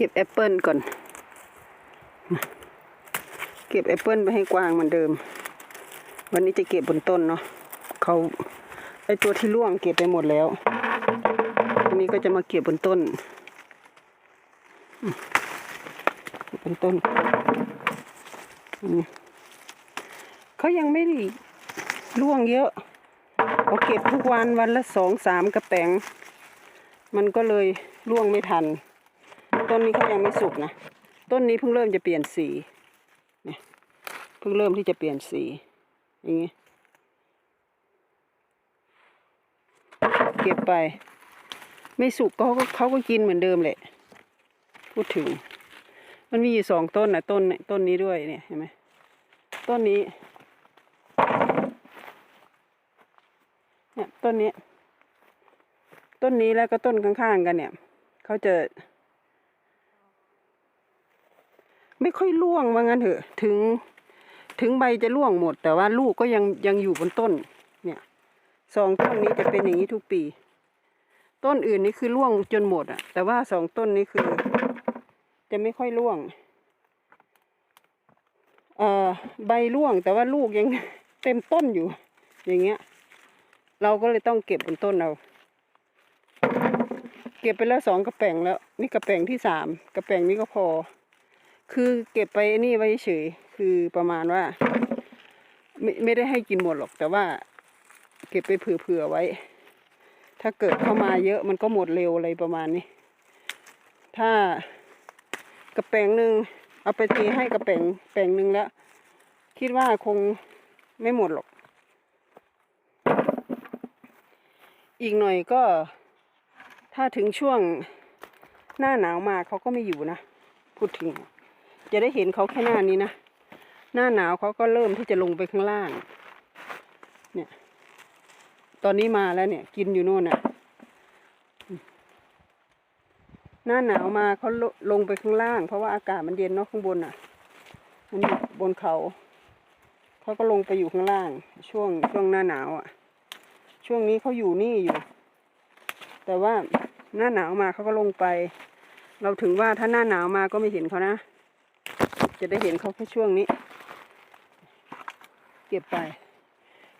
ก็บแอปเปิลก่อน เก็บแอปเปิลไปให้กวางเหมือนเดิม วันนี้จะเก็บบนต้นเนาะเขาไอตัวที่ร่วงเก็บไปหมดแล้ววันนี้ก็จะมาเก็บบนต้นบนต้นเขายังไม่ร่วงเยอะเขาเก็บทุกวันวันละสองสามกระแปงมันก็เลยร่วงไม่ทัน ต้นนี้เขายังไม่สุกนะ ต้นนี้เพิ่งเริ่มจะเปลี่ยนสีเนี่ยเพิ่งเริ่มที่จะเปลี่ยนสี อย่างงี้ เก็บไป ไม่สุกเขาก็เขาก็กินเหมือนเดิมแหละ พูดถึง มันมีอยู่สองต้นนะต้นต้นนี้ด้วยเนี่ยเห็นไหมต้นนี้เนี่ยต้นนี้ ต้นนี้แล้วก็ต้นข้างๆกันเนี่ย เขาจะ ไม่ค่อยร่วงว่างั้นเถอะถึง ถึงใบจะร่วงหมด แต่ว่าลูกก็ยังยังอยู่บนต้น เนี่ยสองต้นนี้จะเป็นอย่างนี้ทุกปี ต้นอื่นนี่คือร่วงจนหมดอะแต่ว่าสองต้นนี้คือ จะไม่ค่อยร่วงเอ่อใบร่วงแต่ว่าลูกยังเต็มต้นอยู่ อย่างเงี้ย เราก็เลยต้องเก็บบนต้นเราเก็บไปแล้วสองกระแป่งแล้ว นี่กระแป่งที่สามกระแป่งนี้ก็พอ คือเก็บไปนี่ไว้เฉย คือประมาณว่า ไม่ไม่ได้ให้กินหมดหรอก แต่ว่า เก็บไปเผื่อๆไว้ ถ้าเกิดเข้ามาเยอะมันก็หมดเร็วอะไรประมาณนี้ ถ้ากระแปงหนึ่งเอาไปตีให้กระแปงแปงหนึ่งแล้ว คิดว่าคงไม่หมดหรอก อีกหน่อยก็ ถ้าถึงช่วงหน้าหนาวมาเขาก็ไม่อยู่นะ พูดถึง จะได้เห็นเขาแค่หน้านี้นะ หน้าหนาวเขาก็เริ่มที่จะลงไปข้างล่าง เนี่ย ตอนนี้มาแล้วเนี่ย กินอยู่โน่นน่ะ หน้าหนาวมาเขาลลงไปข้างล่าง เพราะว่าอากาศมันเย็นเนาะข้างบนน่ะ มันอยู่บนเขาเขาก็ลงไปอยู่ข้างล่าง ช่วงช่วงหน้าหนาวอะ ช่วงนี้เขาอยู่นี่อยู่ แต่ว่าหน้าหนาวมาเขาก็ลงไป เราถึงว่าถ้าหน้าหนาวมาก็ไม่เห็นเขานะ จะได้เห็นเขาแค่ช่วงนี้ เก็บไป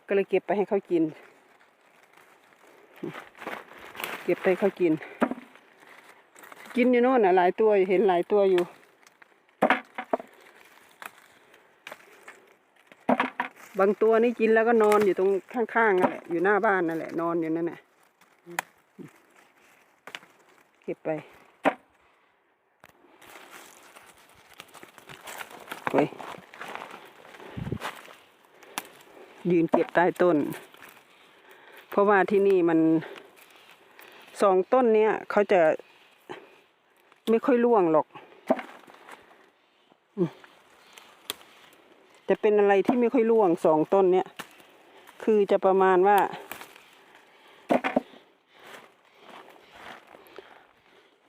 ก็เลยเก็บไปให้เขากิน เก็บไปเขากิน กินอยู่โน่นน่ะหลายตัวเห็นหลายตัวอยู่บางตัวนี่กินแล้วก็นอนอยู่ตรงข้างๆนั่นแหละอยู่หน้าบ้านนั่นแหละนอนอยู่นั่นแหละเก็บไป เฮ้ยยืนเก็บใต้ต้น เพราะว่าที่นี่มันสองต้นเนี้ยเขาจะไม่ค่อยร่วงหรอก จะเป็นอะไรที่ไม่ค่อยร่วงสองต้นเนี้ยคือจะประมาณว่า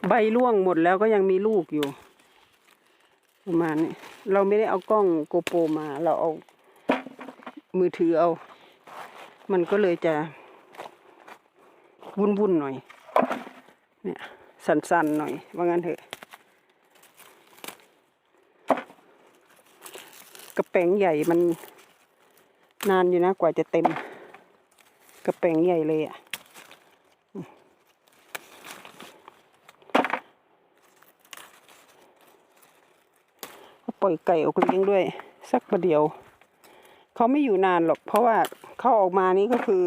ใบร่วงหมดแล้วก็ยังมีลูกอยู่ ประมาณนี้ เราไม่ได้เอากล้องโกโปรมา เราเอามือถือเอา มันก็เลยจะวุ่นๆหน่อย เนี่ย สั่นๆหน่อย ว่างั้นเถอะ กระแป้งใหญ่มันนานอยู่นะกว่าจะเต็ม กระแป้งใหญ่เลยอะ ปล่อยไก่ออกเลี้ยงด้วย สักประเดียวเขาไม่อยู่นานหรอก เพราะว่าเขาออกมานี่ก็คือ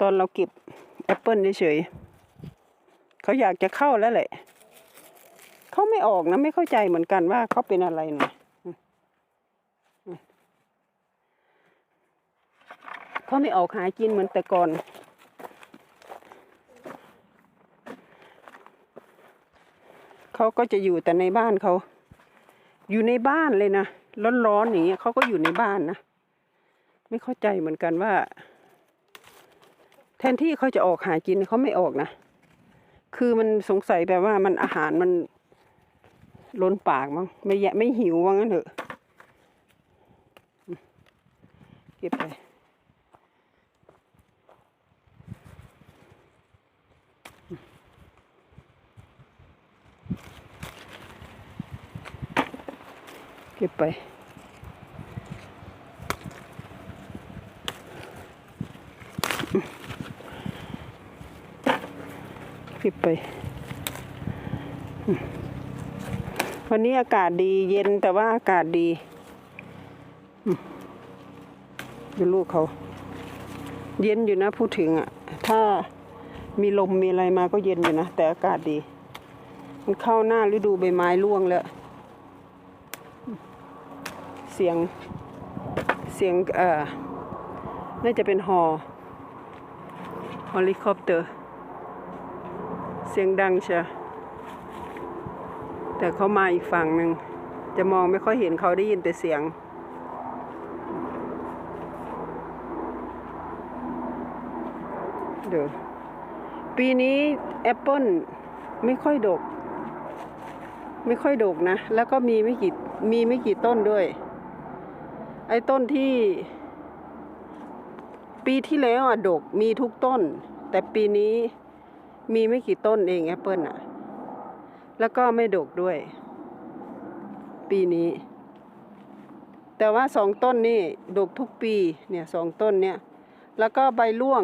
ตอนเราเก็บแอปเปิลเฉยเขาอยากจะเข้าแล้วแหละเขาไม่ออกนะไม่เข้าใจเหมือนกันว่าเขาเป็นอะไรนะเขาไม่ออกหากินเหมือนแต่ก่อน เขาก็จะอยู่แต่ในบ้านเขา อยู่ในบ้านเลยนะร้อนๆอย่างเงี้ยเขาก็อยู่ในบ้านนะไม่เข้าใจเหมือนกันว่า แทนที่เขาจะออกหากินเขาไม่ออกนะคือมันสงสัยแบบว่ามันอาหารมันล้นปากมั้งไม่แยะไม่หิวว่างั้นเถอะเก็บไป เก็บไปเก็บไป วันนี้อากาศดีเย็นแต่ว่าอากาศดีอืมดูลูกเขา เย็นอยู่นะพูดถึงอะ ถ้ามีลมมีอะไรมาก็เย็นอยู่นะ แต่อากาศดี มันเข้าหน้าฤดูใบไม้ร่วงแล้ว เสียงเสียงเอ่อน่าจะเป็นฮอฮอลิคอปเตอร์ เสียงดังเชียแต่เขามาอีกฝั่งหนึ่ง จะมองไม่ค่อยเห็นเขาได้ยินแต่เสียงเดี๋ยวปีนี้แอปเปิลไม่ค่อยดก ไม่ค่อยดกนะ แล้วก็มีไม่กี่มีไม่กี่ต้นด้วย ไอ้ต้นที่ ปีที่แล้วอะดกมีทุกต้น แต่ปีนี้มีไม่กี่ต้นเองแอปเปิลอะ แล้วก็ไม่ดกด้วย ปีนี้ แต่ว่าสองต้นนี่ดกทุกปีเนี่ยสองต้นเนี่ย แล้วก็ใบร่วง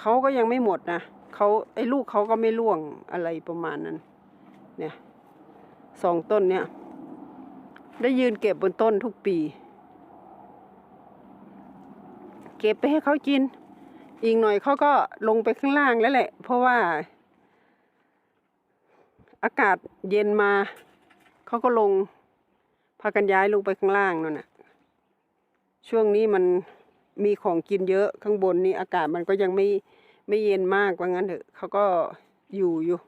เขาก็ยังไม่หมดนะเขาไอ้ลูกเขาก็ไม่ร่วงอะไรประมาณนั้น เนี่ยสองต้นเนี่ย ได้ยืนเก็บบนต้นทุกปี เก็บไปให้เขากิน อีกหน่อยเขาก็ลงไปข้างล่างแล้วแหละ เพราะว่า อากาศเย็นมา เขาก็ลง พากันย้ายลงไปข้างล่างนั่นน่ะ ช่วงนี้มันมีของกินเยอะข้างบนนี่อากาศมันก็ยังไม่ไม่เย็นมากว่างั้นเถอะเขาก็อยู่อยู่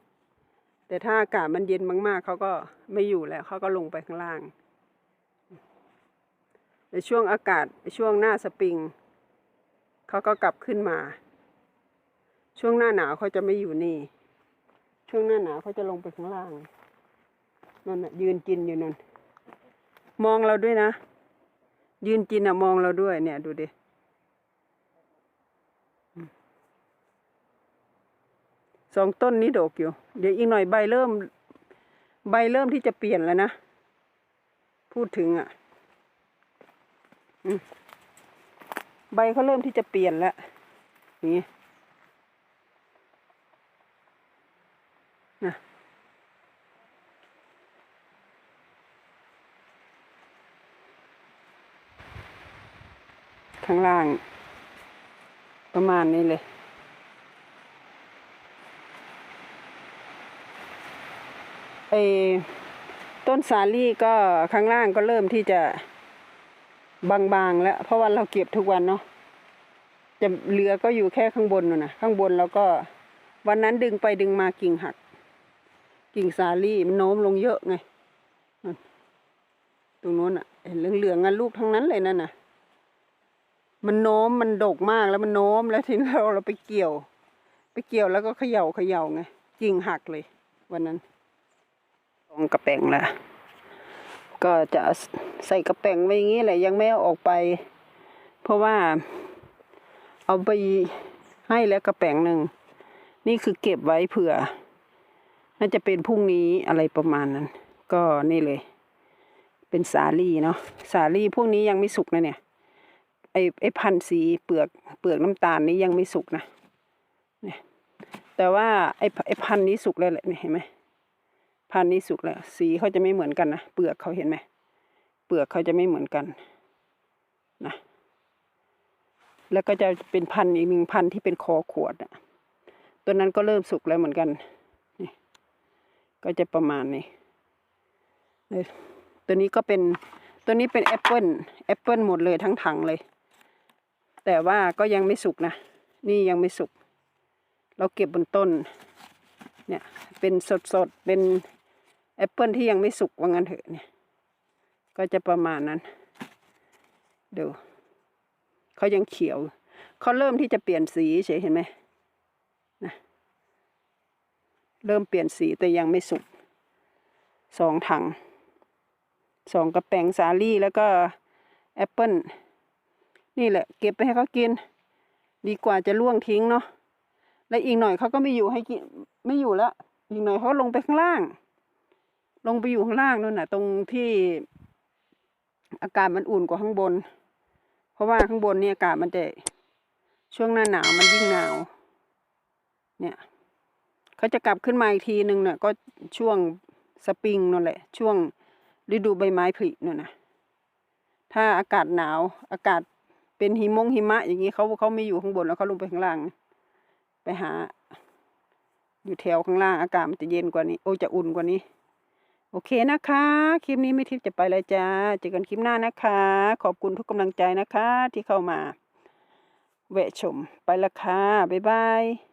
แต่ถ้าอากาศมันเย็นมากๆเขาก็ไม่อยู่แล้วเขาก็ลงไปข้างล่างในช่วงอากาศช่วงหน้าสปริง เขาก็กลับขึ้นมา ช่วงหน้าหนาวเขาจะไม่อยู่นี่ ช่วงหน้าหนาวเขาจะลงไปข้างล่างนั่นน่ะยืนกินอยู่นั่นมองเราด้วยนะ ยืนกินอะมองเราด้วยเนี่ย ดูดิสองต้นนี้ดกอยู่ เดี๋ยวอีกหน่อยใบเริ่ม ใบเริ่มที่จะเปลี่ยนแล้วนะ พูดถึงอะ่ะ อืม ใบเขาเริ่มที่จะเปลี่ยนแล้วนี่นะข้างล่าง ประมาณนี้เลยไอ้ต้นสาลี่ก็ข้างล่างก็เริ่มที่จะ บางๆ แล้ว เพราะว่าเราเก็บทุกวันเนาะจะเหลือก็อยู่แค่ข้างบนน่ะนะข้างบนแล้วก็ วันนั้นดึงไปดึงมากิ่งหัก กิ่งสาลี่มันโน้มลงเยอะไงตรงโน้นอะเห็นเหลืองๆอะลูกทั้งนั้นเลยนั่นน่ะ มันโน้มมันดกมากแล้วมันโน้มแล้วทีนี้เราเราไปเกี่ยว ไปเกี่ยวแล้วก็เขย่าเขย่าไงกิ่งหักเลย วันนั้นลงกระแปงละ ก็จะใส่กระแป้งไว้อย่างนี้แหละยังไม่เอาออกไป เพราะว่า เอาไปให้แล้วกระแป้งหนึ่งนี่คือเก็บไว้เผื่อ น่าจะเป็นพรุ่งนี้อะไรประมาณนั้น ก็นี่เลย เป็นสาลี่เนาะสาลี่พวกนี้ยังไม่สุกนะเนี่ยไอไอพันธ์สีเปลือกเปลือกน้ำตาลนี้ยังไม่สุกนะเนี่ยแต่ว่าไอไอพันธ์นี้สุกแล้วแหละเห็นไหม พันธุ์นี้สุกแล้ว สีเขาจะไม่เหมือนกันนะเปลือกเขาเห็นไหมเปลือกเขาจะไม่เหมือนกันนะแล้วก็จะเป็นพันธุ์อีกหนึ่งพันธุ์ที่เป็นคอขวดอะตัวนั้นก็เริ่มสุกแล้วเหมือนกันนี่ก็จะประมาณนี้เลยตัวนี้ก็เป็นตัวนี้เป็นแอปเปิลแอปเปิลหมดเลยทั้งถังเลย แต่ว่าก็ยังไม่สุกนะ นี่ยังไม่สุก เราเก็บบนต้น เนี่ย เป็นสดๆ เป็น แอปเปิลที่ยังไม่สุกว่างั้นเถอะเนี่ย ก็จะประมาณนั้น ดูเขายังเขียว เขาเริ่มที่จะเปลี่ยนสีเฉยเห็นไหมนะเริ่มเปลี่ยนสีแต่ยังไม่สุกสองถังสองกระแป้งสาลี่แล้วก็แอปเปิลนี่แหละ เก็บไปให้เขากิน ดีกว่าจะล่วงทิ้งเนาะและอีกหน่อยเขาก็ไม่อยู่ให้กินไม่อยู่แล้วอีกหน่อยเขาลงไปข้างล่าง ลงไปอยู่ข้างล่างนู่นน่ะ ตรงที่อากาศมันอุ่นกว่าข้างบน เพราะว่าข้างบนเนี่ยอากาศมันจะช่วงหน้าหนาวมันยิ่งหนาว เนี่ยเขาจะกลับขึ้นมาอีกทีหนึ่งเนี่ยก็ช่วงสปริงนั่นแหละ ช่วงฤดูใบไม้ผลินั่นนะถ้าอากาศหนาว อากาศเป็นหิมงหิมะ อย่างนี้เขาเขาไม่อยู่ข้างบนแล้วเขาลงไปข้างล่าง ไปหา อยู่แถวข้างล่างอากาศมันจะเย็นกว่านี้ โอ้จะอุ่นกว่านี้ โอเคนะคะ คลิปนี้ไม่ทิพย์จะไปเลยจ้า เจอกันคลิปหน้านะคะ ขอบคุณทุกกำลังใจนะคะที่เข้ามาแวะชม ไปละค่ะ บ๊ายบาย